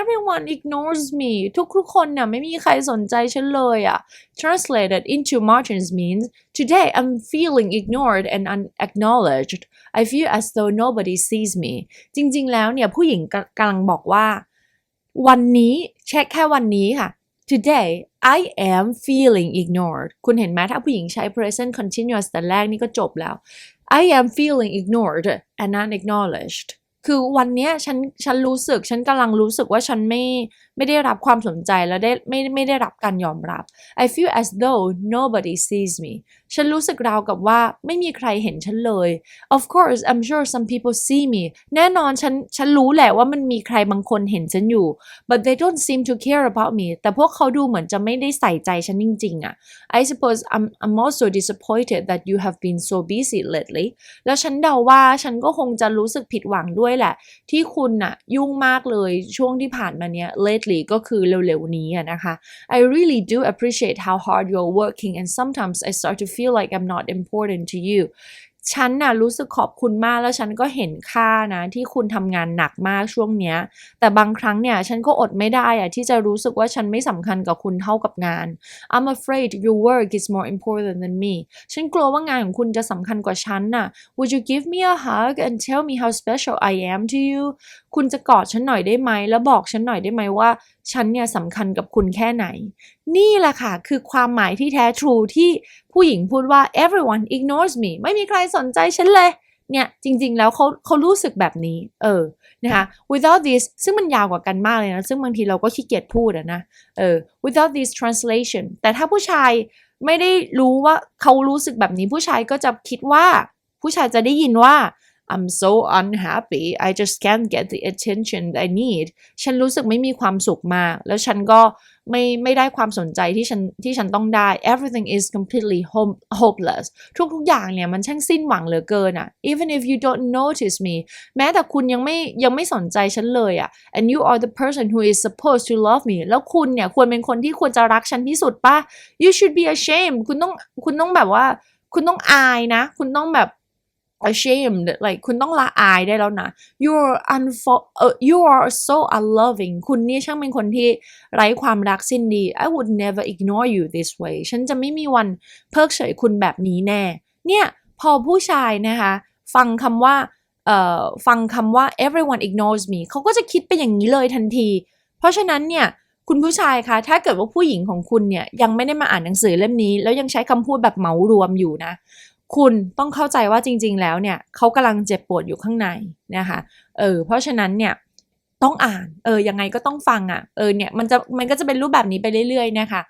everyone ignores me ทุกทุกๆคนเนี่ยไม่มีใครสนใจฉันเลยอะ translated into Martin's means today I'm feeling ignored and unacknowledged I feel as though nobody sees me จริงๆ แล้วเนี่ยผู้หญิงกกำลังบอกว่า วันนี้เช็คแค่วันนี้ค่ะ today I am feeling ignored คุณเห็นไหมถ้าผู้หญิงใช้ present continuous แต่แรกนี่ก็จบแล้ว I am feeling ignored and unacknowledged คือวันเนี้ยฉันฉันรู้สึก ฉันกำลังรู้สึกว่าฉันไม่ ไม่ได้รับความสนใจและได้ไม่ไม่ได้รับการยอมรับ I feel as though nobody sees me ฉันรู้สึกราวกับว่าไม่มีใครเห็นฉันเลย Of course I'm sure some people see me แน่นอนฉันฉันรู้แหละว่ามันมีใครบางคนเห็นฉันอยู่ but they don't seem to care about me แต่พวกเขาดูเหมือนจะไม่ได้ใส่ใจฉันจริงๆอะ I suppose I'm I'm also disappointed that you have been so busy lately แล้วฉันเดาว่าฉันก็คงจะรู้สึกผิดหวังด้วยแหละ ที่คุณน่ะยุ่งมากเลยช่วงที่ผ่านมาเนี้ย lately ก็คือเร็วๆนี้อะนะคะ I really do appreciate how hard you're working and sometimes I start to feel like I'm not important to you ฉันน่ะรู้สึกขอบคุณมากแล้วฉันก็เห็นค่านะ ที่คุณทำงานหนักมากช่วงเนี้ย แต่บางครั้งเนี่ยฉันก็อดไม่ได้อะที่จะรู้สึกว่าฉันไม่สำคัญกับคุณเท่ากับงาน I'm afraid your work is more important than me ฉันกลัวว่างานของคุณจะสำคัญกว่าฉันน่ะ Would you give me a hug and tell me how special I am to you คุณจะกอดฉันหน่อยได้ไหม แล้วบอกฉันหน่อยได้ไหมว่า ฉันเนี่ยสำคัญกับคุณแค่ไหน นี่แหละค่ะ คือความหมายที่แท้ทรูที่ผู้หญิงพูดว่า everyone ignores me ไม่มีใครสนใจฉันเลย เนี่ยจริง ๆ แล้วเขาเขารู้สึกแบบนี้ เออนะคะ without this ซึ่งมันยาวกว่ากันมากเลยนะ ซึ่งบางทีเราก็ขี้เกียจพูดอะนะเออ without this translation แต่ถ้าผู้ชายไม่ได้รู้ว่าเขารู้สึกแบบนี้ผู้ชายก็จะคิดว่า ผู้ชายจะได้ยินว่า I'm so unhappy I just can't get the attention I need ฉันรู้สึกไม่มีความสุขมาก แล้วฉันก็ไม่ไม่ได้ความสนใจที่ฉันที่ฉันต้องได้ everything is completely home, hopeless ทุกๆอย่างเนี่ยมันช่างสิ้นหวังเหลือเกินอะ even if you don't notice me แม้แต่คุณยังไม่ยังไม่สนใจฉันเลยอะ and you are the person who is supposed to love me แล้วคุณเนี่ยควรเป็นคนที่ควรจะรักฉันที่สุดปะ you should be ashamed คุณต้องคุณต้องแบบว่า คุณต้องอายนะ คุณต้องแบบ ashamed like คุณต้องละอายได้แล้วนะ you are unfo uh, you are so unloving คุณเนี่ยช่างเป็นคนที่ไร้ความรักสิ้นดี I would never ignore you this way ฉันจะไม่มีวันเพิกเฉยคุณแบบนี้แน่ เนี่ยพอผู้ชายนะคะ ฟังคำว่าเอ่อฟังคำว่า everyone ignores me เขาก็จะคิดไปอย่างนี้เลยทันที เพราะฉะนั้นเนี่ยคุณผู้ชายคะ ถ้าเกิดว่าผู้หญิงของคุณเนี่ยยังไม่ได้มาอ่านหนังสือเล่มนี้ แล้วยังใช้คำพูดแบบเหมารวมอยู่นะ คุณต้องเข้าใจว่าจริง ๆ แล้วเนี่ยเขากำลังเจ็บปวดอยู่ข้างในนะคะเออเพราะฉะนั้นเนี่ยต้องอ่านเออยังไงก็ต้องฟังอะ่ะเออเนี่ยมันจะมันก็จะเป็นรูปแบบนี้ไปเรื่อยๆนะคะ